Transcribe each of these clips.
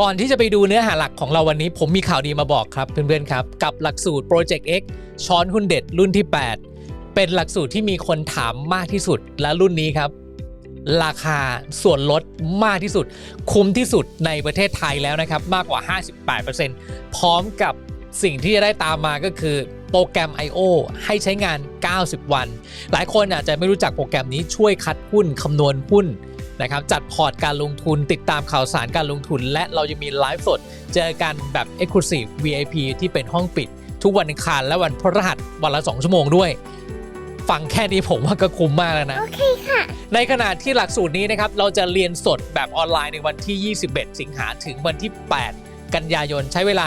ก่อนที่จะไปดูเนื้อหาหลักของเราวันนี้ ผมมีข่าวดีมาบอกครับเพื่อนๆครับ กับหลักสูตร Project X ช้อนหุ้นเด็ดรุ่นที่ 8 เป็นหลักสูตรที่มีคนถามมากที่สุดและรุ่นนี้ครับ ราคาส่วนลดมากที่สุด คุ้มที่สุดในประเทศไทยแล้วนะครับ มากกว่า 58%พร้อมกับสิ่งที่จะได้ตามมาก็คือโปรแกรม I.O. ให้ใช้งาน 90 วัน หลายคนอาจจะไม่รู้จักโปรแกรมนี้ช่วยคัดหุ้นคำนวณหุ้น นะครับจัดพอร์ตการลงทุนติดตามข่าวสารการลงทุน และเรายังมีไลฟ์สด เจอกันแบบ Exclusive VIP ที่เป็นห้องปิด ทุกวันอังคารและวันพฤหัสวันละ 2 ชั่วโมงด้วย ฟังแค่นี้ผมว่าก็คุ้มมากแล้วนะ โอเคค่ะ ในขณะที่หลักสูตรนี้นะครับเราจะเรียนสดแบบออนไลน์ในวันที่ 21 สิงหาถึงวันที่ 8 กันยายนใช้เวลา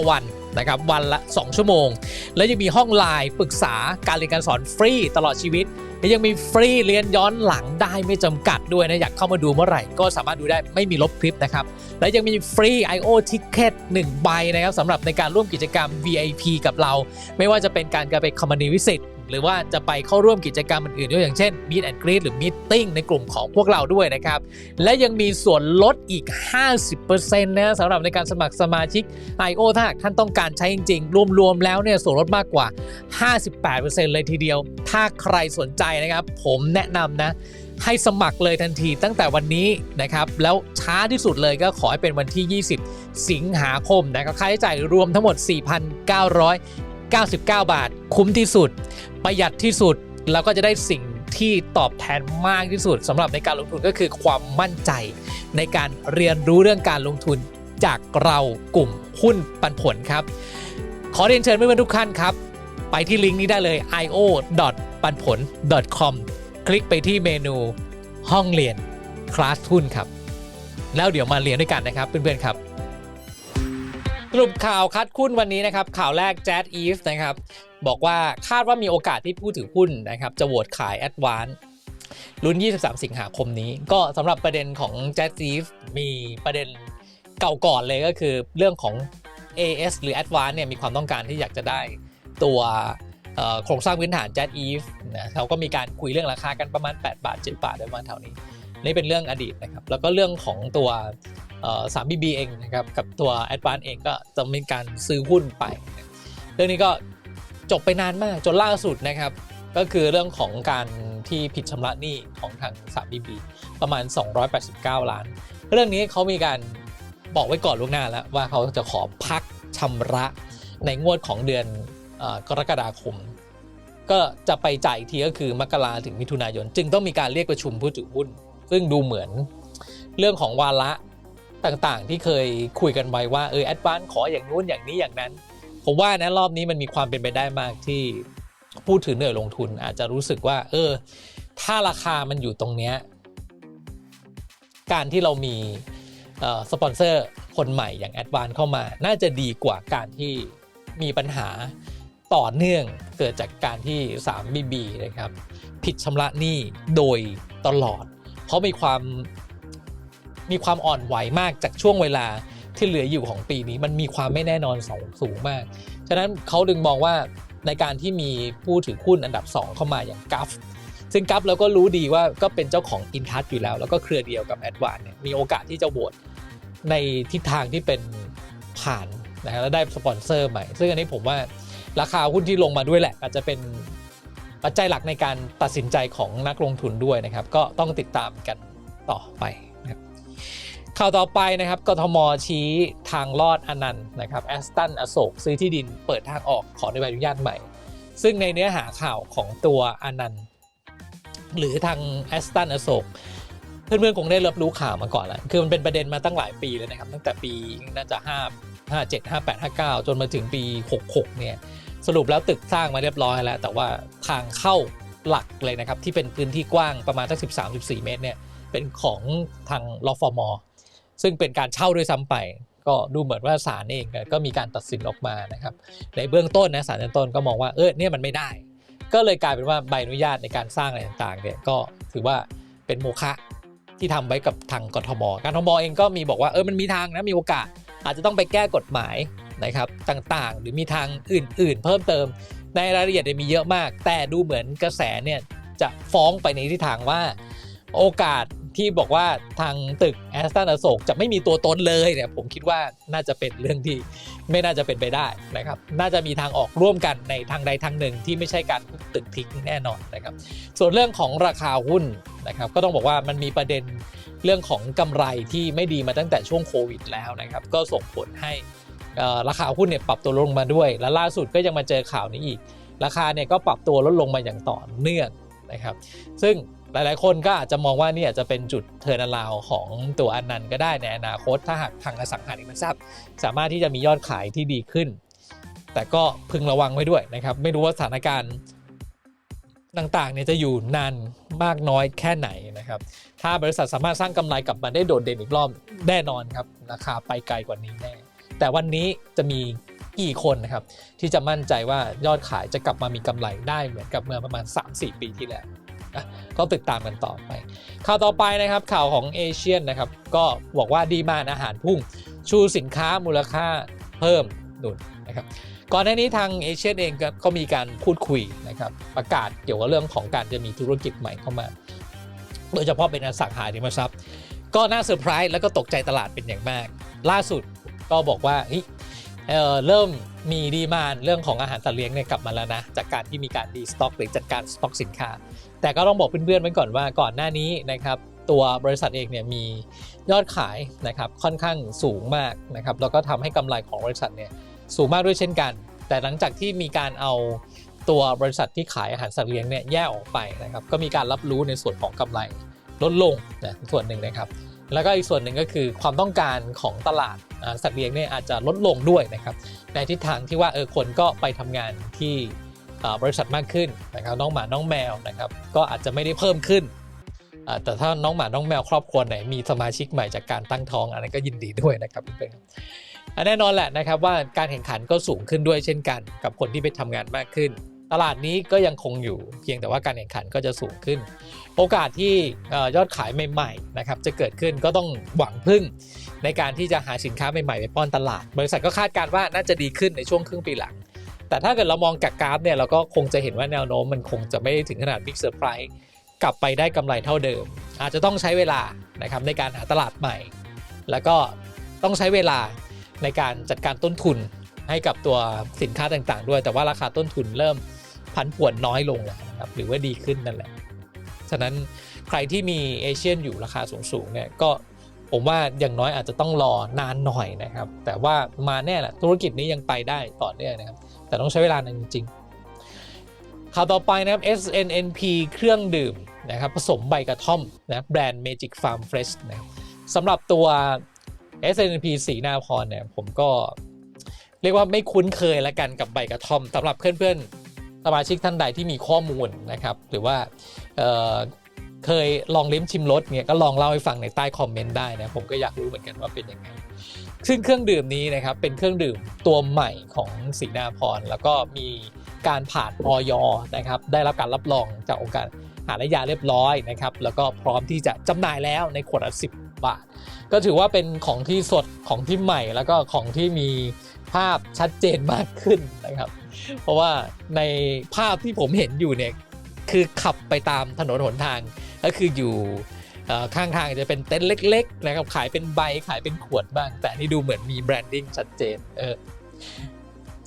9 วัน นะครับวันละ 2 ชั่วโมง แล้วยังมีห้องไลน์ปรึกษาการเรียนการสอนฟรีตลอดชีวิตและยังมีฟรีเรียนย้อนหลังได้ไม่จำกัดด้วยนะอยากเข้ามาดูเมื่อไหร่ก็สามารถดูได้ไม่มีลบคลิปนะครับ และยังมีฟรี I.O. Ticket 1 ใบนะครับสำหรับในการร่วมกิจกรรม VIP กับเรา ไม่ว่าจะเป็นการการไปคอมมานีวิสิต หรือว่าจะไปเข้าร่วมกิจกรรมอื่นๆด้วยอย่างเช่น Meet and Greet หรือ Meeting ในกลุ่มของพวกเราด้วยนะครับ และยังมีส่วนลดอีก 50%นะสำหรับในการสมัครสมาชิก I.O. ถ้าหากท่านต้องการใช้จริงๆ รวมๆ แล้วเนี่ยส่วนลดมากกว่า 58%เลยทีเดียว ถ้าใครสนใจนะครับ ผมแนะนำนะให้สมัครเลยทันทีตั้งแต่วันนี้นะครับ แล้วช้าที่สุดเลยก็ขอให้เป็นวันที่ 20 สิงหาคมนะครับค่าใช้จ่ายรวมทั้งหมด 99 บาท คุ้มที่สุด ประหยัดที่สุด แล้วก็จะได้สิ่งที่ตอบแทนมากที่สุดสำหรับในการลงทุนก็คือความมั่นใจ ในการเรียนรู้เรื่องการลงทุนจากเรากลุ่มหุ้นปันผลครับ ขอเรียนเชิญเพื่อนๆทุกท่านครับ ไปที่ลิงก์นี้ได้เลย io ปันผล com คลิกไปที่เมนูห้องเรียนคลาสหุ้นครับ แล้วเดี๋ยวมาเรียนด้วยกันนะครับเพื่อนๆครับ สรุปข่าวคัดหุ้นวันนี้นะครับ ข่าวแรก j a z z e v e นะครับ บอกว่าคาดว่ามีโอกาสที่ผู้ถือหุ้นนะครับ จะโหวตขาย a d v a n c e ลุ้น 23 สิงหาคมนี้ ก็สำหรับประเด็นของ j a z z e v e มีประเด็นเก่าก่อนเลยก็คือเรื่องของ AS หรือ a d v a n c e เนี่ยมีความต้องการที่อยากจะได้ตัวโครงสร้างพื้นฐาน j a z z Eve นะเขาก็มีการคุยเรื่องราคากันประมาณ 8 บาท 7 บาทประมาณแถวนี้ นี่เป็นเรื่องอดีตนะครับ แล้วก็เรื่องของตัว สามบีบีเองนะครับกับตัว a d v a n c e เองก็จะมีการซื้อหุ้นไป เรื่องนี้ก็จบไปนานมากจนล่าสุดนะครับ ก็คือเรื่องของการที่ผิดชำระหนี้ของทางสามบีบีประมาณ 289 ล้าน เรื่องนี้เขามีการบอกไว้ก่อนล่วงหน้าแล้วว่าเขาจะขอพักชำระในงวดของเดือนอกรกฎาคม ก็จะไปจ่ายอีกทีก็คือมกราถึงมิถุนายน จึงต้องมีการเรียกประชุมผู้ถือหุ้น ซึ่งดูเหมือนเรื่องของวาระ ต่างๆ ที่เคยคุยกันไว้ว่าเออแอดวานขออย่างนู้นอย่างนี้อย่างนั้น ผมว่านะรอบนี้มันมีความเป็นไปได้มากที่ผู้ถือเหนื่อยลงทุนอาจจะรู้สึกว่า เออ ถ้าราคามันอยู่ตรงเนี้ยการที่เรามีสปอนเซอร์คนใหม่อย่างแอดวานเข้ามา น่าจะดีกว่าการที่มีปัญหาต่อเนื่องเกิดจากการที่ 3BB นะครับ ผิดชำระหนี้โดยตลอด เพราะมีความ มีความอ่อนไหวมากจากช่วงเวลาที่เหลืออยู่ของปีนี้ มันมีความไม่แน่นอนสูงสูงมาก ฉะนั้นเขาดึงมองว่าในการที่มีผู้ถือหุ้นอันดับ 2 เข้ามาอย่างกัฟซึ่งกัฟเราก็รู้ดีว่าก็เป็นเจ้าของอินทัชอยู่แล้ว แล้วก็เครือเดียวกับแอดวานเนี่ยมีโอกาสที่จะโหวตในทิศทางที่เป็นผ่านนะครับแล้วได้สปอนเซอร์ใหม่ ซึ่งอันนี้ผมว่าราคาหุ้นที่ลงมาด้วยแหละ อาจจะเป็นปัจจัยหลักในการตัดสินใจของนักลงทุนด้วยนะครับ ก็ต้องติดตามกันต่อไป ข่าวต่อไปนะครับกทมชี้ทางลอดอนันต์นะครับแอสตันอโศกซื้อที่ดินเปิดทางออกขอในใบอนุญาตใหม่ ซึ่งในเนื้อหาข่าวของตัวอนันต์หรือทางแอสตันอโศกเพื่อนๆคงได้รับรู้ข่าวมาก่อนแล้วคือมันเป็นประเด็นมาตั้งหลายปีเลยนะครับ ตั้งแต่ปีน่าจะ 5 57 58 59 จนมาถึงปี 66 เนี่ยสรุปแล้วตึกสร้างมาเรียบร้อยแล้ว แต่ว่าทางเข้าหลักเลยนะครับ ที่เป็นพื้นที่กว้างประมาณสัก 13-14 เมตรเนี่ยเป็นของทางรฟม ซึ่งเป็นการเช่าด้วยซ้ำไป ก็ดูเหมือนว่าศาลเองก็มีการตัดสินออกมานะครับ ในเบื้องต้นนะศาลชั้นต้นก็มองว่าเออเนี่ยมันไม่ได้ ก็เลยกลายเป็นว่าใบอนุญาตในการสร้างอะไรต่างๆเนี่ยก็ถือว่าเป็นโมฆะที่ทำไว้กับทางกทมการทมเองก็มีบอกว่าเออมันมีทางนะมีโอกาส อาจจะต้องไปแก้กฎหมายนะครับต่างๆ หรือมีทางอื่น ๆ เพิ่มเติมในรายละเอียดมีเยอะมาก แต่ดูเหมือนกระแสเนี่ยจะฟ้องไปในทิศทางว่า โอกาส ที่บอกว่าทางตึกแอสตันอโศกจะไม่มีตัวตนเลยเนี่ยผมคิดว่าน่าจะเป็นเรื่องที่ไม่น่าจะเป็นไปได้นะครับ น่าจะมีทางออกร่วมกันในทางใดทางหนึ่งที่ไม่ใช่การทุบตึกทิ้งแน่นอนนะครับ ส่วนเรื่องของราคาหุ้นนะครับก็ต้องบอกว่ามันมีประเด็นเรื่องของกำไรที่ไม่ดีมาตั้งแต่ช่วงโควิดแล้วนะครับ ก็ส่งผลให้อ่อราคาหุ้นเนี่ยปรับตัวลงมาด้วย และล่าสุดก็ยังมาเจอข่าวนี้อีก ราคาเนี่ยก็ปรับตัวลดลงมาอย่างต่อเนื่องนะครับ ซึ่ง หลายๆ คนก็อาจจะมองว่านี่อาจจะเป็นจุดเทอร์นาลาวของตัวอันนันต์ก็ได้ในอนาคต ถ้าหากทางอสังหาริมทรัพย์ สามารถที่จะมียอดขายที่ดีขึ้น แต่ก็พึงระวังไว้ด้วยนะครับ ไม่รู้ว่าสถานการณ์ต่างๆเนี่ยจะอยู่นานมากน้อยแค่ไหนนะครับ ถ้าบริษัทสามารถสร้างกำไรกลับมาได้โดดเด่นอีกรอบแน่นอนครับราคาไปไกลกว่านี้แน่แต่วันนี้จะมีกี่คนนะครับที่จะมั่นใจว่ายอดขายจะกลับมามีกำไรได้เหมือนกับเมื่อประมาณ 3-4 ปีที่แล้ว ก็ติดตามกันต่อไป ข่าวต่อไปนะครับข่าวของเอเชียนนะครับก็บอกว่าดีมานอาหารพุ่ง ชูสินค้ามูลค่าเพิ่มหนุนนะครับก่อนหน้านี้ทางเอเชียนเองก็มีการพูดคุยนะครับประกาศเกี่ยวกับเรื่องของการจะมีธุรกิจใหม่เข้ามา โดยเฉพาะเป็นอสังหาริมทรัพย์ ก็น่าเซอร์ไพรส์แล้วก็ตกใจตลาดเป็นอย่างมาก ล่าสุดก็บอกว่าเฮ้ย เอ่อเริ่มมีดีมานเรื่องของอาหารสัตว์เลี้ยงเนี่ยกลับมาแล้วนะ จากการที่มีการดีสต็อกหรือจัดการสต็อกสินค้า แต่ก็ต้องบอกเพื่อนๆไว้ก่อนว่าก่อนหน้านี้นะครับตัวบริษัทเองเนี่ยมียอดขายนะครับค่อนข้างสูงมากนะครับแล้วก็ทำให้กำไรของบริษัทเนี่ยสูงมากด้วยเช่นกัน แต่หลังจากที่มีการเอาตัวบริษัทที่ขายอาหารสัตว์เลี้ยงเนี่ยแยกออกไปนะครับก็มีการรับรู้ในส่วนของกำไรลดลงนะส่วนหนึ่งนะครับ แล้วก็อีกส่วนหนึ่งก็คือความต้องการของตลาดสัตว์เลี้ยงเนี่ยอาจจะลดลงด้วยนะครับในทิศทางที่ว่าเออคนก็ไปทำงานที่บริษัทมากขึ้นนะครับน้องหมาน้องแมวนะครับก็อาจจะไม่ได้เพิ่มขึ้น แต่ถ้าน้องหมาน้องแมวครอบครัวไหนมีสมาชิกใหม่จากการตั้งท้องอันนั้นก็ยินดีด้วยนะครับเพ่อนแน่นอนแหละนะครับว่าการแข่งขันก็สูงขึ้นด้วยเช่นกัน กับคนที่ไปทำงานมากขึ้น ตลาดนี้ก็ยังคงอยู่เพียงแต่ว่าการแข่งขันก็จะสูงขึ้น โอกาสที่ยอดขายใหม่ๆนะครับจะเกิดขึ้นก็ต้องหวังพึ่งในการที่จะหาสินค้าใหม่ๆไปป้อนตลาด บริษัทก็คาดการณ์ว่าน่าจะดีขึ้นในช่วงครึ่งปีหลัง แต่ถ้าเกิดเรามองจากกราฟเนี่ยเราก็คงจะเห็นว่าแนวโน้มมันคงจะไม่ได้ถึงขนาดบิ๊กเซอร์ไพรส์กลับไปได้กำไรเท่าเดิม อาจจะต้องใช้เวลานะครับในการหาตลาดใหม่ แล้วก็ต้องใช้เวลาในการจัดการต้นทุนให้กับตัวสินค้าต่างๆ ด้วย แต่ว่าราคาต้นทุนเริ่ม ผันผวนน้อยลงแล้วนะครับหรือว่าดีขึ้นนั่นแหละ ฉะนั้นใครที่มีเอเชียนอยู่ราคาสูงๆเนี่ยก็ผมว่าอย่างน้อยอาจจะต้องรอนานหน่อยนะครับ แต่ว่ามาแน่แหละธุรกิจนี้ยังไปได้ต่อเนื่องนะครับ แต่ต้องใช้เวลานานจริงๆข่าวต่อไปนะครับ SNNP เครื่องดื่มนะครับผสมใบกระท่อมนะแบรนด์ Magic Farm Fresh นะสำหรับตัว SNNP สีนาพรเนี่ยผมก็เรียกว่าไม่คุ้นเคยแล้วกันกับใบกระท่อมสำหรับเพื่อนๆ สมาชิกท่านใดที่มีข้อมูลนะครับ หรือว่าเเคยลองลิ้มชิมรสเนี่ยก็ลองเล่าให้ฟังในใต้คอมเมนต์ได้นะผมก็อยากรู้เหมือนกันว่าเป็นยังไงซึ่งเครื่องดื่มนี้นะครับเป็นเครื่องดื่มตัวใหม่ของสีนาพรแล้วก็มีการผ่านออยนะครับได้รับการรับรองจากองค์การอาหารและยาเรียบร้อยนะครับแล้วก็พร้อมที่จะจำหน่ายแล้วในขวดละ10บาท ก็ถือว่าเป็นของที่สดของที่ใหม่แล้วก็ของที่มี ภาพชัดเจนมากขึ้นนะครับ เพราะว่าในภาพที่ผมเห็นอยู่เนี่ยคือขับไปตามถนนหนทางก็คืออยู่ข้างทางจะเป็นเต็นท์เล็ก ๆ นะครับ ขายเป็นใบขายเป็นขวดบ้าง แต่นี่ดูเหมือนมีแบรนดิ้งชัดเจนเออ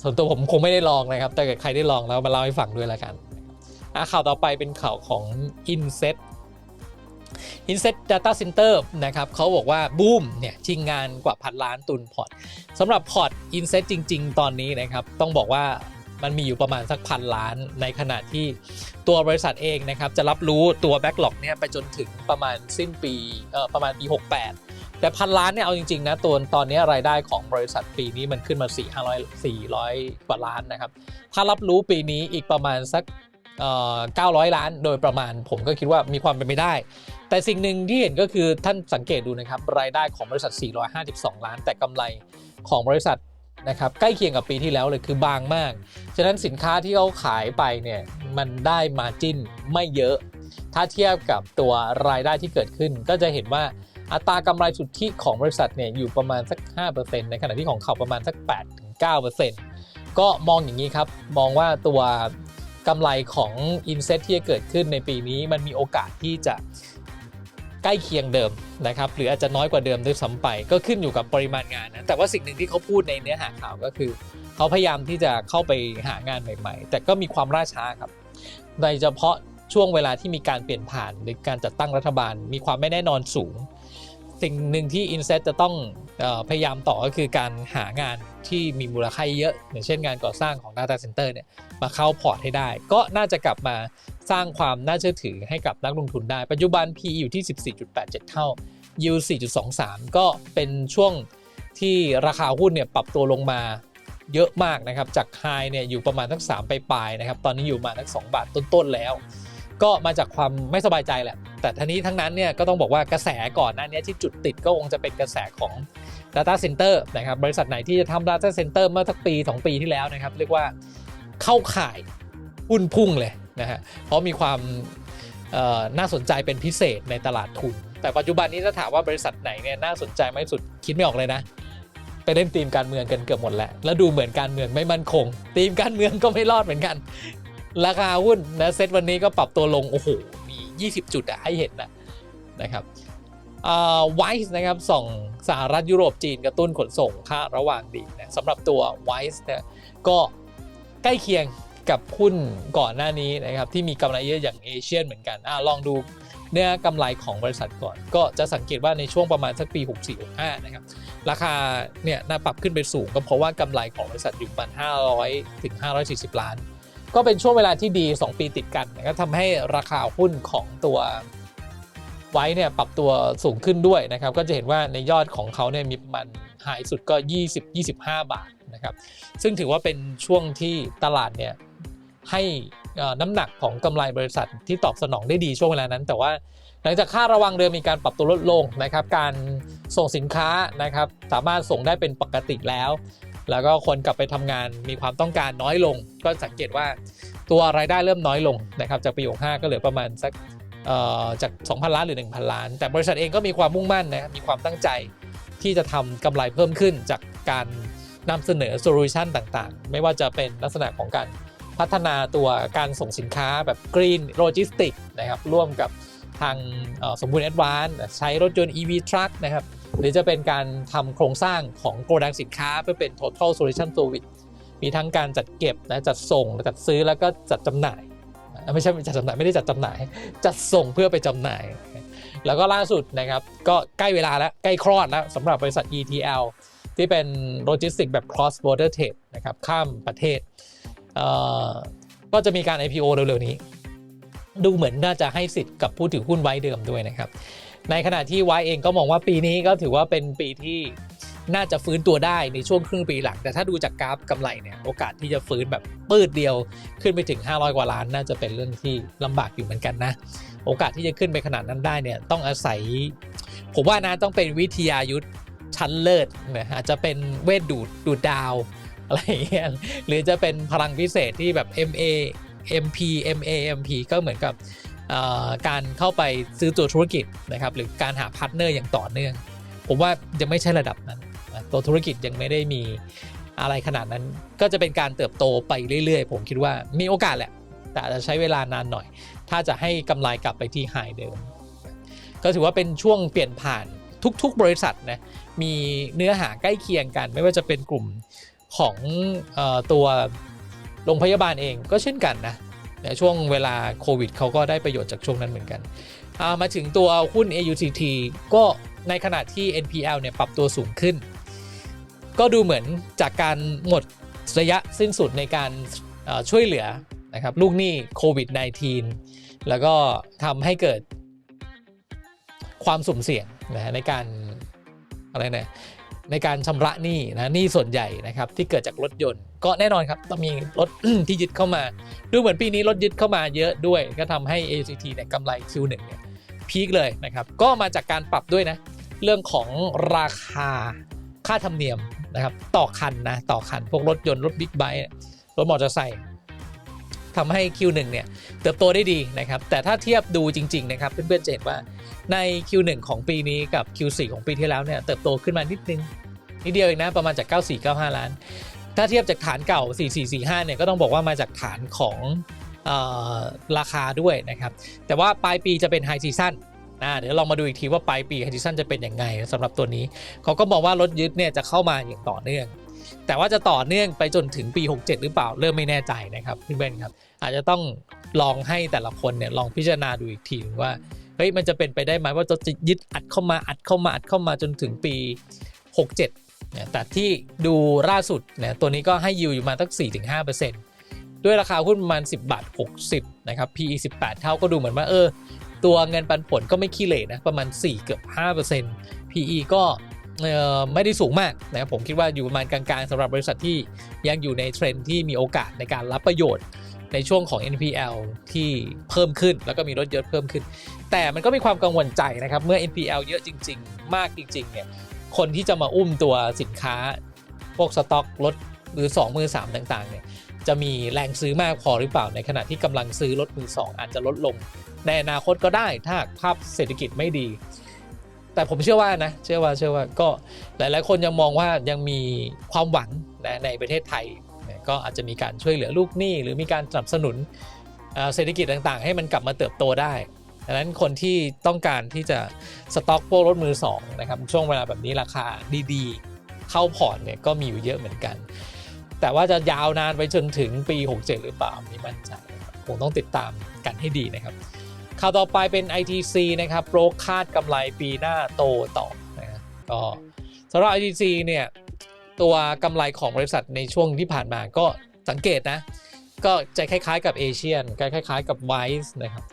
ส่วนตัวผมคงไม่ได้ลองนะครับ แต่เกิดใครได้ลองแล้วมาเล่าให้ฟังด้วยละกันอะข่าวต่อไปเป็นข่าวของ Inset Inset Data Center นะครับเขาบอกว่าบูมเนี่ยชิงงานกว่าพันล้านตุนพอร์ตสำหรับพอร์ต Inset จริง ๆ ตอนนี้นะครับต้องบอกว่ามันมีอยู่ประมาณสักพันล้านในขณะที่ตัวบริษัทเองนะครับจะรับรู้ตัวแบ็กหลอกเนี่ยไปจนถึงประมาณสิ้นปีเอ่อประมาณปี 68 แต่พันล้านเนี่ยเอาจริงๆนะตัวตอนนี้รายได้ของบริษัทปีนี้มันขึ้นมา 4 500 400 กว่าล้านนะครับถ้ารับรู้ปีนี้อีกประมาณสักเอ่อ900 ล้านโดยประมาณผมก็คิดว่ามีความเป็นไปได้ แต่สิ่งหนึ่งที่เห็นก็คือท่านสังเกตดูนะครับ รายได้ของบริษัท 452 ล้าน แต่กำไรของบริษัทนะครับใกล้เคียงกับปีที่แล้วเลยคือบางมาก ฉะนั้นสินค้าที่เขาขายไปเนี่ยมันได้มาจิ้นไม่เยอะ ถ้าเทียบกับตัวรายได้ที่เกิดขึ้น ก็จะเห็นว่าอัตรากำไรสุทธิของบริษัทเนี่ยอยู่ประมาณสัก 5%ในขณะที่ของเขาประมาณสัก 8-9%ก็มองอย่างนี้ครับ มองว่าตัวกำไรของ Inset ที่จะเกิดขึ้นในปีนี้มันมีโอกาสที่จะ ใกล้เคียงเดิมนะครับหรืออาจจะน้อยกว่าเดิมด้วยซ้ำไป ก็ขึ้นอยู่กับปริมาณงานนะแต่ว่าสิ่งหนึ่งที่เขาพูดในเนื้อหาข่าวก็คือ เขาพยายามที่จะเข้าไปหางานใหม่ ๆ แต่ก็มีความล่าช้าครับโดยเฉพาะช่วงเวลาที่มีการเปลี่ยนผ่านหรือการจัดตั้งรัฐบาลมีความไม่แน่นอนสูง สิ่งหนึ่งที่ Inset จะต้องออพยายามต่อก็คือการหางานที่มีมูลค่าเยอะอย่างเช่นงานก่อสร้างของ Data Center เนี่ยมาเข้าพอร์ตให้ได้ ก็น่าจะกลับมาสร้างความน่าเชื่อถือให้กับนักลงทุนได้ ปัจจุบัน PE อยู่ที่ 14.87 เท่า Yield 4.23 ก็เป็นช่วงที่ราคาหุ้นเนี่ยปรับตัวลงมาเยอะมากนะครับ จากไฮเนี่ยอยู่ประมาณทั้ง3ปลายนะครับ ตอนนี้อยู่มาทั้ง2บาทต้นๆแล้ว ก็มาจากความไม่สบายใจแหละ แต่ทั้งนี้ทั้งนั้นเนี่ยก็ต้องบอกว่ากระแสก่อนหน้านี้ที่จุดติดก็คงจะเป็นกระแสของ Data Center นะครับบริษัทไหนที่จะทำ Data Center เมื่อสักปี2ปีที่แล้วนะครับเรียกว่าเข้าข่ายหุ้นพุ่งเลยนะฮะเพราะมีความน่าสนใจเป็นพิเศษในตลาดทุน แต่ปัจจุบันนี้ถ้าถามว่าบริษัทไหนเนี่ยน่าสนใจมากที่สุดคิดไม่ออกเลยนะไปเล่นทีมการเมืองกันเกือบหมดแล้วแล้วดูเหมือนการเมืองไม่มั่นคงทีมการเมืองก็ไม่รอดเหมือนกัน ราคาหุ้นนะเซ็ตวันนี้ก็ปรับตัวลงโอ้โห 20 จุดอะให้เห็นนะนะครับไวส์นะครับส่งสหรัฐยุโรปจีนกระตุ้นขนส่งค่าระหว่างดีนะสำหรับตัวไวส์เนี่ยก็ใกล้เคียงกับหุ้นก่อนหน้านี้นะครับที่มีกำไรเยอะอย่างเอเชียนเหมือนกันอะลองดูเนื้อกำไรของบริษัทก่อน ก็จะสังเกตว่าในช่วงประมาณสักปี 64-65 นะครับ ราคาเนี่ยน่าปรับขึ้นไปสูงก็เพราะว่ากำไรของบริษัทอยู่ประมาณ500 ถึง 540 ล้าน ก็เป็นช่วงเวลาที่ดี 2 ปีติดกันก็ทำให้ราคาหุ้นของตัวไว้เนี่ยปรับตัวสูงขึ้นด้วยนะครับ ก็จะเห็นว่าในยอดของเขาเนี่ยมีประมาณหายสุดก็ 20-25 บาทนะครับซึ่งถือว่าเป็นช่วงที่ตลาดเนี่ยให้น้ำหนักของกำไรบริษัทที่ตอบสนองได้ดีช่วงเวลานั้น แต่ว่าหลังจากค่าระวังเรือมีการปรับตัวลดลงนะครับ การส่งสินค้านะครับสามารถส่งได้เป็นปกติแล้ว แล้วก็คนกลับไปทำงานมีความต้องการน้อยลง ก็สังเกตว่าตัวรายได้เริ่มน้อยลงนะครับจากปี65ก็เหลือประมาณสักเอ่อจาก 2,000 ล้านหรือ 1,000 ล้าน แต่บริษัทเองก็มีความมุ่งมั่นนะครับมีความตั้งใจที่จะทำกำไรเพิ่มขึ้นจากการนำเสนอโซลูชันต่างๆ ไม่ว่าจะเป็นลักษณะของการพัฒนาตัวการส่งสินค้าแบบ Green Logistics นะครับร่วมกับทางสมบูรณ์แอดวานใช้รถยนต์ EV Truck นะครับ หรือจะเป็นการทำโครงสร้างของโกดังสินค้าเพื่อเป็น total solution service มีทั้งการจัดเก็บนะจัดส่งจัดซื้อแล้วก็จัดจำหน่าย ไม่ใช่จัดจำหน่ายไม่ได้จัดจำหน่าย จัดส่งเพื่อไปจำหน่าย แล้วก็ล่าสุดนะครับก็ใกล้เวลาแล้วใกล้คลอดแล้วสำหรับบริษัท ETL ที่เป็นโลจิสติกแบบ cross border trade นะครับข้ามประเทศเก็จะมีการ IPO เร็วๆนี้ ดูเหมือนน่าจะให้สิทธิ์กับผู้ถือหุ้นไว้เดิมด้วยนะครับ ในขณะที่ไว้เองก็มองว่าปีนี้ก็ถือว่าเป็นปีที่น่าจะฟื้นตัวได้ในช่วงครึ่งปีหลัง แต่ถ้าดูจากกราฟกำไรเนี่ยโอกาสที่จะฟื้นแบบปืดเดียวขึ้นไปถึง 500 กว่าล้านน่าจะเป็นเรื่องที่ลำบากอยู่เหมือนกันนะ โอกาสที่จะขึ้นไปขนาดนั้นได้เนี่ยต้องอาศัย ผมว่านะต้องเป็นวิทยายุทธชั้นเลิศนะอาจจะเป็นเวทดูดดูดดาวอะไรเงี้ยหรือจะเป็นพลังพิเศษที่แบบ MA MP MA MP ก็เหมือนกับ การเข้าไปซื้อตัวธุรกิจนะครับหรือการหาพาร์ทเนอร์อย่างต่อเนื่อง ผมว่ายังไม่ใช่ระดับนั้น ตัวธุรกิจยังไม่ได้มีอะไรขนาดนั้น ก็จะเป็นการเติบโตไปเรื่อยๆ ผมคิดว่ามีโอกาสแหละ แต่อาจจะใช้เวลานานหน่อย ถ้าจะให้กำไรกลับไปที่ไฮเดิม ก็ถือว่าเป็นช่วงเปลี่ยนผ่านทุกๆ บริษัทนะมีเนื้อหาใกล้เคียงกัน ไม่ว่าจะเป็นกลุ่มของออตัวโรงพยาบาลเองก็เช่นกันนะ ในช่วงเวลาโควิดเขาก็ได้ประโยชน์จากช่วงนั้นเหมือนกัน มาถึงตัวหุ้น AUTT ก็ในขณะที่ NPL เนี่ยปรับตัวสูงขึ้น ก็ดูเหมือนจากการหมดระยะสิ้นสุดในการช่วยเหลือนะครับลูกหนี้โควิด -19 แล้วก็ทำให้เกิดความสุ่มเสี่ยงนะฮะในการอะไรนี่ยในการชำระหนี้นะหนี้ส่วนใหญ่นะครับที่เกิดจากรถยนต์ ก็แน่นอนครับต้องมีรถที่ยึดเข้ามา ดูเหมือนปีนี้รถยึดเข้ามาเยอะด้วย ก็ทำให้ ACT เนี่ยกำไร Q1 เนี่ยพีคเลยนะครับ ก็มาจากการปรับด้วยนะ เรื่องของราคาค่าธรรมเนียมนะครับต่อคันนะต่อคัน พวกรถยนต์รถบิ๊กไบค์รถมอเตอร์ไซค์ทำให้ Q1 เนี่ยเติบโตได้ดีนะครับ แต่ถ้าเทียบดูจริง ๆ นะครับ เพื่อนๆจะเห็นว่าใน Q1 ของปีนี้กับ Q4 ของปีที่แล้วเนี่ยเติบโตขึ้นมานิดนึงนิดเดียวเองนะประมาณจาก 94-95 ล้าน ถ้าเทียบจากฐานเก่า 4445 เนี่ยก็ต้องบอกว่ามาจากฐานของออราคาด้วยนะครับ แต่ว่าปลายปีจะเป็นไฮซีซั่นอ่าเดี๋ยวลองมาดูอีกทีว่าปลายปีไฮดิสันจะเป็นยังไงสำหรับตัวนี้ เขาก็มองว่ารถยึดเนี่ยจะเข้ามาอย่างต่อเนื่อง แต่ว่าจะต่อเนื่องไปจนถึงปี 67 หรือเปล่าเริ่มไม่แน่ใจนะครับพื่อนครับ อาจจะต้องลองให้แต่ละคนเนี่ยลองพิจารณาดูอีกทีว่าเฮ้ยมันจะเป็นไปได้ไหมว่าจะยึดอัดเข้ามาอัดเข้ามาอัดเข้ามาจนถึงปี 67 แต่ที่ดูล่าสุดเนี่ยตัวนี้ก็ให้ยิวอยู่มาตั้ง 4-5%ด้วยราคาหุ้นประมาณ 10 บาท 60 นะครับ PE 18 เท่าก็ดูเหมือนว่าเออ ตัวเงินปันผลก็ไม่ขี้เหร่นะ ประมาณ 4 เกือบ 5% PE ก็ไม่ได้สูงมากนะครับผมคิดว่าอยู่ประมาณกลางๆสำหรับบริษัทที่ยังอยู่ในเทรนที่มีโอกาสในการรับประโยชน์ในช่วงของ NPL ที่เพิ่มขึ้นแล้วก็มีรถเยอะเพิ่มขึ้น แต่มันก็มีความกังวลใจนะครับ เมื่อ NPL เยอะจริง ๆ มากจริงๆเนี่ย คนที่จะมาอุ้มตัวสินค้า พวกสต็อกรถหรือ 2 มือ 3 ต่างๆเนี่ยจะมีแรงซื้อมากพอหรือเปล่าในขณะที่กำลังซื้อรถมือ 2 อาจจะลดลง ในอนาคตก็ได้ถ้าภาพเศรษฐกิจไม่ดี แต่ผมเชื่อว่านะเชื่อว่าเชื่อว่าก็หลายๆ คนยังมองว่ายังมีความหวังนะในประเทศไทยก็อาจจะมีการช่วยเหลือลูกหนี้หรือมีการสนับสนุนเศรษฐกิจต่างๆ ให้มันกลับมาเติบโตได้ ดังนั้นคนที่ต้องการที่จะสต็อกพวกรถมือสองนะครับช่วงเวลาแบบนี้ราคาดีๆ เข้าพอร์ตเนี่ยก็มีอยู่เยอะเหมือนกัน แต่ว่าจะยาวนานไปจนถึงปี 67 หรือเปล่าไม่มั่นใจนะคงต้องติดตามกันให้ดีนะครับข่าวต่อไปเป็น ITC นะครับโปรคาดกำไรปีหน้าโตต่อนะก็สำหรับ ITC เนี่ยตัวกำไรของบริษัทในช่วงที่ผ่านมาก็สังเกตนะ ก็จะคล้ายๆกับเอเชียนคล้ายๆกับ Wise นะครับ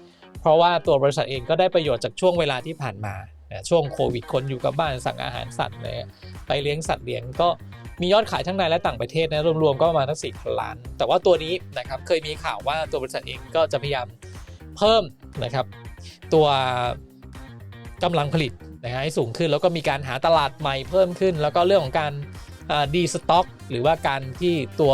เพราะว่าตัวบริษัทเองก็ได้ประโยชน์จากช่วงเวลาที่ผ่านมาช่วงโควิดคนอยู่กับบ้านสั่งอาหารสัตว์เลยไปเลี้ยงสัตว์เลี้ยงก็มียอดขายทั้งในและต่างประเทศนะรวมๆก็ประมาณทั้งสี่พันล้าน แต่ว่าตัวนี้นะครับเคยมีข่าวว่าตัวบริษัทเองก็จะพยายามเพิ่มนะครับ ตัวกำลังผลิตนะฮะให้สูงขึ้น แล้วก็มีการหาตลาดใหม่เพิ่มขึ้น แล้วก็เรื่องของการดีสต็อกหรือว่าการที่ตัว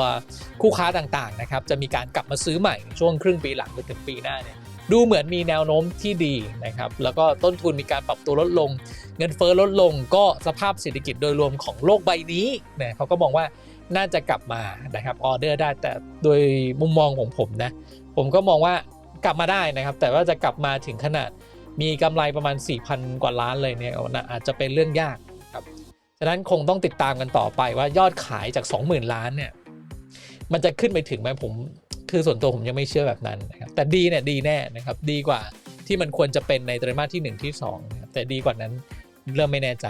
คู่ค้าต่างๆนะครับจะมีการกลับมาซื้อใหม่ช่วงครึ่งปีหลังจนถึงปีหน้าเนี่ย ดูเหมือนมีแนวโน้มที่ดีนะครับ แล้วก็ต้นทุนมีการปรับตัวลดลง เงินเฟ้อลดลง ก็สภาพเศรษฐกิจโดยรวมของโลกใบนี้เนี่ยเขาก็มองว่าน่าจะกลับมานะครับออเดอร์ได้แต่โดยมุมมองของผมนะ ผมก็มองว่ากลับมาได้นะครับ แต่ว่าจะกลับมาถึงขนาดมีกำไรประมาณ 4,000 กว่าล้านเลยเนี่ยอาจจะเป็นเรื่องยากครับฉะนั้นคงต้องติดตามกันต่อไปว่ายอดขายจาก 20,000 ล้านเนี่ยมันจะขึ้นไปถึงไหมผม คือส่วนตัวผมยังไม่เชื่อแบบนั้นนะครับแต่ดีเนี่ยดีแน่นะครับดีกว่าที่มันควรจะเป็นในไตรมาสที่ 1 ที่2นะครับแต่ดีกว่านั้นเริ่มไม่แน่ใจ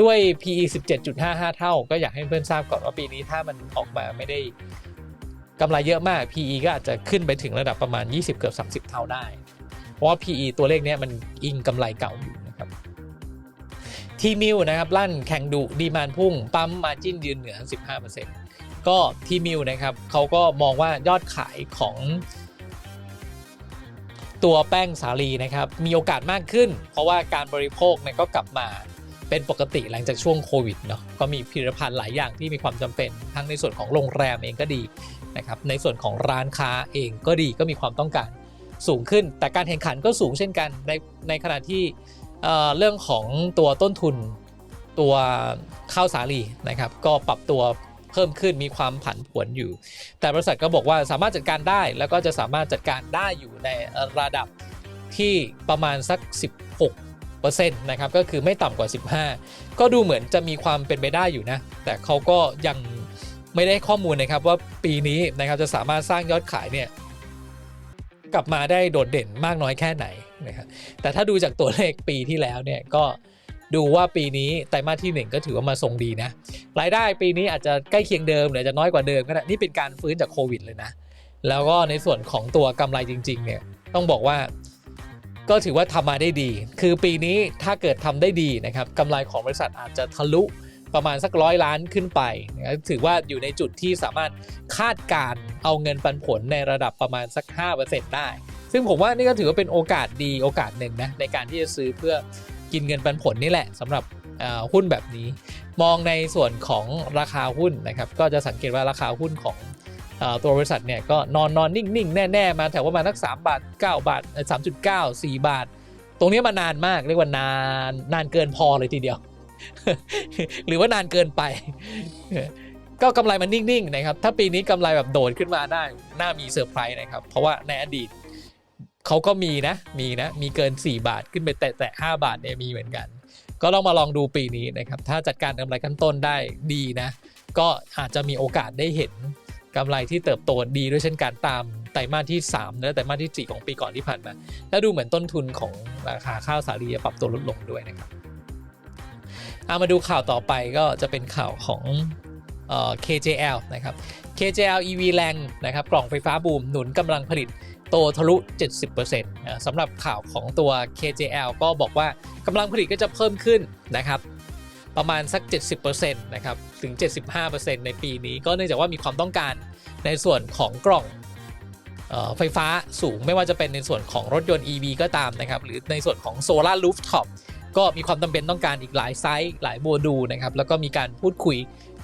ด้วย PE 17.55 เท่า ก็อยากให้เพื่อนทราบก่อนว่าปีนี้ถ้ามันออกมาไม่ได้กำไรเยอะมาก PE ก็อาจจะขึ้นไปถึงระดับประมาณ 20 เกือบ 30 เท่าได้ เพราะว่า PE ตัวเลขเนี้ยมันอิงกำไรเก่าอยู่นะครับ ทีมิวนะครับ ลั่นแข่งดุดีมานพุ่ง ปั๊มมาจิ้นยืนเหนือ 15% ก็ทีมิวนะครับเขาก็มองว่ายอดขายของตัวแป้งสาลีนะครับมีโอกาสมากขึ้น เพราะว่าการบริโภคเนี่ยก็กลับมาเป็นปกติหลังจากช่วงโควิดเนาะก็มีผลิตภัณฑ์หลายอย่างที่มีความจำเป็น ทั้งในส่วนของโรงแรมเองก็ดีนะครับในส่วนของร้านค้าเองก็ดีก็มีความต้องการสูงขึ้น แต่การแข่งขันก็สูงเช่นกันในในขณะที่เอ่อเรื่องของตัวต้นทุนตัวข้าวสาลีนะครับก็ปรับตัว พิ่มขึ้นมีความผันผวนอยู่ แต่บริษัทก็บอกว่าสามารถจัดการได้แล้วก็จะสามารถจัดการได้อยู่ในระดับที่ประมาณสัก 16%นะครับก็คือไม่ต่ำกว่า 15 ก็ดูเหมือนจะมีความเป็นไปได้อยู่นะ แต่เขาก็ยังไม่ได้ข้อมูลนะครับว่าปีนี้นะครับจะสามารถสร้างยอดขายเนี่ยกลับมาได้โดดเด่นมากน้อยแค่ไหนนะครับแต่ถ้าดูจากตัวเลขปีที่แล้วเนี่ยก็ ดูว่าปีนี้ไตรมาสที่ 1 ก็ถือว่ามาทรงดีนะ รายได้ปีนี้อาจจะใกล้เคียงเดิมหรือจะน้อยกว่าเดิมก็ได้นี่เป็นการฟื้นจากโควิดเลยนะ แล้วก็ในส่วนของตัวกำไรจริง ๆ เนี่ย ต้องบอกว่า ก็ถือว่าทำมาได้ดี คือปีนี้ถ้าเกิดทำได้ดีนะครับกำไรของบริษัทอาจจะทะลุประมาณสักร้อยล้านขึ้นไปนะถือว่าอยู่ในจุดที่สามารถคาดการเอาเงินปันผลในระดับประมาณสัก 5%ได้ ซึ่งผมว่านี่ก็ถือว่าเป็นโอกาสดีโอกาสหนึ่งนะในการที่จะซื้อเพื่อ กินเงินปันผลนี่แหละสำหรับหุ้นแบบนี้ มองในส่วนของราคาหุ้นนะครับก็จะสังเกตว่าราคาหุ้นของตัวบริษัทเนี่ยก็นอนนอนนิ่งๆ แน่ ๆ มาแถวประมาณสัก3บาท 9 บาท 3.9 4 บาท ตรงนี้มานานมากเรียกว่านานนานเกินพอเลยทีเดียว หรือว่านานเกินไป ก็กำไรมันนิ่ง ๆ นะครับ ถ้าปีนี้กำไรแบบโดดขึ้นมาได้ น่ามีเซอร์ไพรส์นะครับ เพราะว่าในอดีต เขาก็มีนะ มีนะ มีเกิน 4 บาทขึ้นไปแตะแตะ5บาทเนี่ยมีเหมือนกัน ก็ลองมาลองดูปีนี้นะครับ ถ้าจัดการกำไรขั้นต้นได้ดีนะ ก็อาจจะมีโอกาสได้เห็นกำไรที่เติบโตดีด้วยเช่นกันตามไตรมาสที่ 3 และไตรมาสที่ 4 ของปีก่อนที่ผ่านมา และดูเหมือนต้นทุนของราคาข้าวสาลีจะปรับตัวลดลงด้วยนะครับเอามาดูข่าวต่อไปก็จะเป็นข่าวของเอ่อ KJL นะครับ KJL EV แรงนะครับ กล่องไฟฟ้าบูมหนุนกำลังผลิต โตทะลุ 70%นะสำหรับข่าวของตัว KJL ก็บอกว่ากำลังผลิตก็จะเพิ่มขึ้นนะครับ ประมาณสัก 70%นะครับถึง 75%ในปีนี้ก็เนื่องจากว่ามีความต้องการในส่วนของกล่องออไฟฟ้าสูงไม่ว่าจะเป็นในส่วนของรถยนต์ EV ก็ตามนะครับ หรือในส่วนของโซลาร์รูฟท็อปก็มีความจำเป็นต้องการอีกหลายไซส์หลายโมดูลนะครับ แล้วก็มีการพูดคุย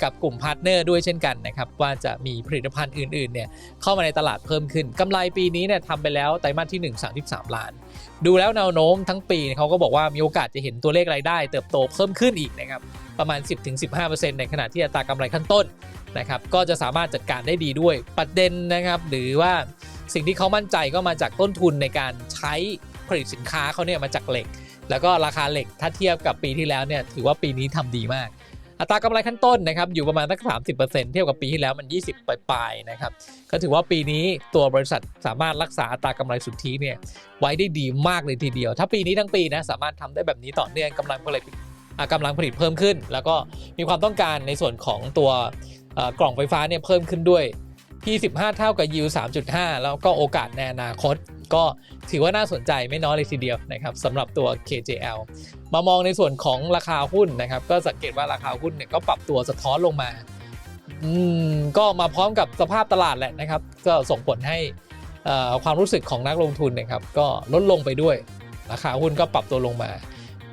กับกลุ่มพาร์ทเนอร์ด้วยเช่นกันนะครับว่าจะมีผลิตภัณฑ์อื่นๆเนี่ยเข้ามาในตลาดเพิ่มขึ้นกำไรปีนี้เนี่ยทำไปแล้วไตรมาสที่ 1 33 ล้าน ดูแล้วแนวโน้มทั้งปีเขาก็บอกว่ามีโอกาสจะเห็นตัวเลขรายได้ เติบโตเพิ่มขึ้นอีกนะครับประมาณ 10-15%ในขณะที่อัตรากำไรขั้นต้นนะครับก็จะสามารถจัดการได้ดีด้วยประเด็นนะครับหรือว่าสิ่งที่เขามั่นใจก็มาจากต้นทุนในการใช้ผลิตสินค้าเขาเนี่ยมาจากเหล็ก แล้วก็ราคาเหล็กถ้าเทียบกับปีที่แล้วเนี่ยถือว่าปีนี้ทำดีมาก อัตรากำไรขั้นต้นนะครับอยู่ประมาณสัก 30%เทียบกับปีที่แล้วมัน 20 ปลายๆนะครับก็ถือว่าปีนี้ตัวบริษัทสามารถรักษาอัตรากำไรสุทธิเนี่ยไว้ได้ดีมากเลยทีเดียว ถ้าปีนี้ทั้งปีนะสามารถทำได้แบบนี้ต่อเนื่องกำลังผลิตอะกำลังผลิตเพิ่มขึ้น แล้วก็มีความต้องการในส่วนของตัวกล่องไฟฟ้าเนี่ยเพิ่มขึ้นด้วย P15 เท่ากับ U 3.5 แล้วก็โอกาสในอนาคต ก็ถือว่าน่าสนใจไม่น้อยเลยทีเดียวนะครับสำหรับตัว KJL มามองในส่วนของราคาหุ้นนะครับ ก็สังเกตว่าราคาหุ้นเนี่ยก็ปรับตัวสะท้อนลงมาอืมก็มาพร้อมกับสภาพตลาดแหละนะครับ ก็ส่งผลให้อ่อความรู้สึกของนักลงทุนนะครับ ก็ลดลงไปด้วย ราคาหุ้นก็ปรับตัวลงมา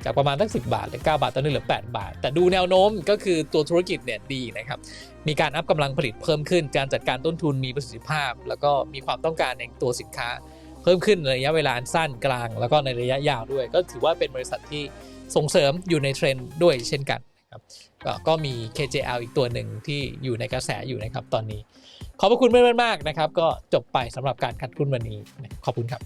จากประมาณตั้ง 10 บาทหรือ9บาทตอนนี้เหลือ 8 บาท แต่ดูแนวโน้มก็คือตัวธุรกิจเนี่ยดีนะครับ มีการอัพกำลังผลิตเพิ่มขึ้น การจัดการต้นทุนมีประสิทธิภาพ แล้วก็มีความต้องการในตัวสินค้า เพิ่มขึ้นในระยะเวลาสั้นกลาง แล้วก็ในระยะยาวด้วย ก็ถือว่าเป็นบริษัทที่ส่งเสริมอยู่ในเทรนด์ด้วยเช่นกันนะครับก็มี KJL อีกตัวหนึ่งที่อยู่ในกระแสอยู่นะครับตอนนี้ ขอบพระคุณเพื่อนๆมากนะครับ ก็จบไปสำหรับการคัดหุ้นวันนี้ ขอบคุณครับ